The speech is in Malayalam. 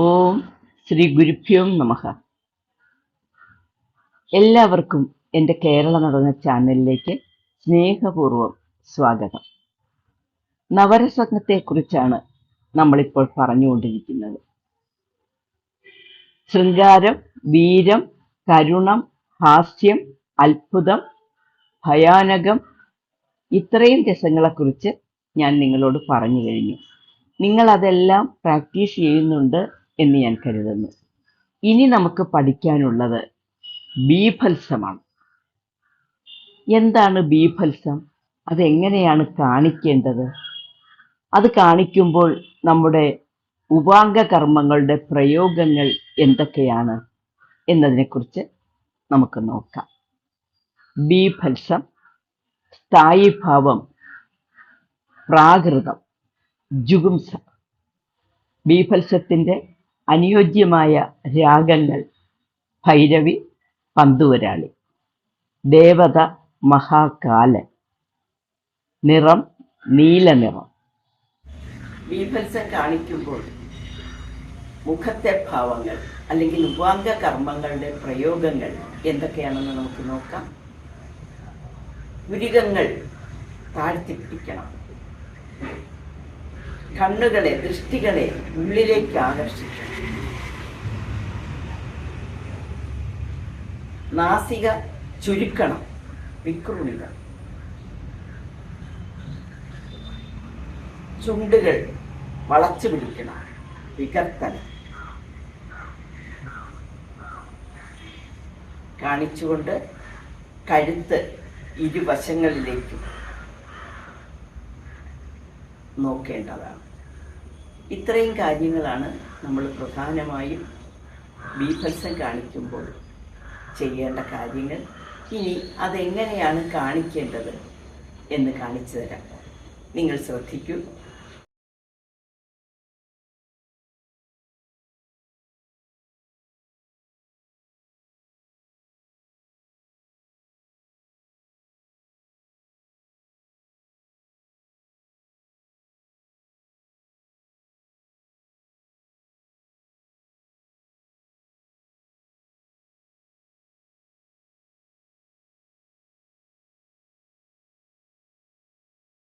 ഓം ശ്രീ ഗുരുഭ്യോം നമഹ എല്ലാവർക്കും എന്റെ കേരള നടന്ന ചാനലിലേക്ക് സ്നേഹപൂർവം സ്വാഗതം. നവരസംഗത്തെക്കുറിച്ചാണ് നമ്മളിപ്പോൾ പറഞ്ഞുകൊണ്ടിരിക്കുന്നത്. ശൃംഗാരം വീരം കരുണം ഹാസ്യം അത്ഭുതം ഭയാനകം ഇത്രയും രസങ്ങളെക്കുറിച്ച് ഞാൻ നിങ്ങളോട് പറഞ്ഞു കഴിഞ്ഞു. നിങ്ങൾ അതെല്ലാം പ്രാക്ടീസ് ചെയ്യുന്നുണ്ട്. എന്ന് ഞാൻ കരുതുന്നു. ഇനി നമുക്ക് പഠിക്കാനുള്ളത് ബീഭത്സമാണ്. എന്താണ് ബീഭത്സം? അതെങ്ങനെയാണ് കാണിക്കേണ്ടത്? അത് കാണിക്കുമ്പോൾ നമ്മുടെ ഉപാംഗ കർമ്മങ്ങളുടെ പ്രയോഗങ്ങൾ എന്തൊക്കെയാണ് എന്നതിനെക്കുറിച്ച് നമുക്ക് നോക്കാം. ബീഭത്സം സ്ഥായിഭാവം പ്രാകൃതം ജുഗുംസ. ബീഭത്സത്തിന്റെ അനുയോജ്യമായ രാഗങ്ങൾ ഭൈരവി പന്തുവരാളി ദേവത മഹാകാലൻ. നിറം നീല നിറം. ബീഭത്സം കാണിക്കുമ്പോൾ മുഖത്തെ ഭാവങ്ങൾ അല്ലെങ്കിൽ ഉപാംഗ കർമ്മങ്ങളുടെ പ്രയോഗങ്ങൾ എന്തൊക്കെയാണെന്ന് നമുക്ക് നോക്കാം. പുരികങ്ങൾ താഴ്ത്തിപ്പിടിക്കണം. കണ്ണുകളെ ദൃഷ്ടികളെ ഉള്ളിലേക്ക് ആകർഷിക്കണം. നാസിക ചുരുക്കണം വിക്രുണിക ചുണ്ടുകൾ വളച്ചു പിടിക്കണം വികർത്തനം. കാണിച്ചുകൊണ്ട് കഴുത്ത് ഇരുവശങ്ങളിലേക്കും നോക്കേണ്ടതാണ്. ഇത്രയും കാര്യങ്ങളാണ് നമ്മൾ പ്രധാനമായും ബീഭത്സം കാണിക്കുമ്പോൾ ചെയ്യേണ്ട കാര്യങ്ങൾ. ഇനി അതെങ്ങനെയാണ് കാണിക്കേണ്ടത് എന്ന് കാണിച്ചു തരാം. നിങ്ങൾ ശ്രദ്ധിക്കൂ.